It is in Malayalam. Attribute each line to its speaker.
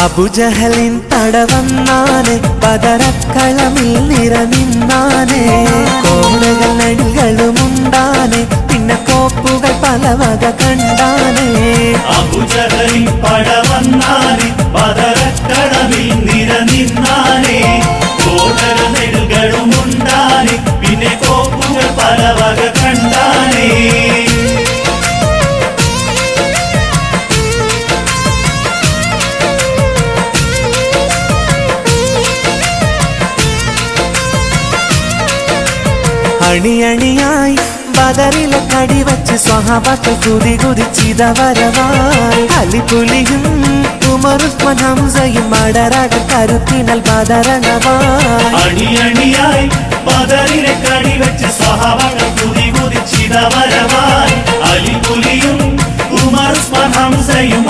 Speaker 1: അബുജഹലിൻ തടവന്നാനെ പതരക്കളമിൽ നിറനിന്നാനെ. കോണകൾ നടികളുമുണ്ടാനെ പിന്നെ കോപ്പുകൾ പല വക കണ്ടാനെ.
Speaker 2: അബുജഹലിൻ പടവന്നാനെ പതറക്കടവിൽ നിരനിന്നാനെ കോടക നെടുകളുമുണ്ടാനെ പിന്നെ കോപ്പുകൾ പല വക കണ്ടാനേ.
Speaker 1: അണിയണിയായി ബദറിലെ കടിവച്ച് സ്വഹാബാക്കൾ കുതി കുതിച്ചിതവരവായി അലിപുലിയും ഉമറുസ്മൻ ഹംസയും അടരട കരുത്തിനൽ ബദരണവായി
Speaker 2: അണിയണിയായി പതറിനെ കടിവെച്ച് സഹവകൾ കുതി കുതിച്ചിതവരവായി അലിപുലിയും ഉമർ ഉസ്മാൻ ഹംസയും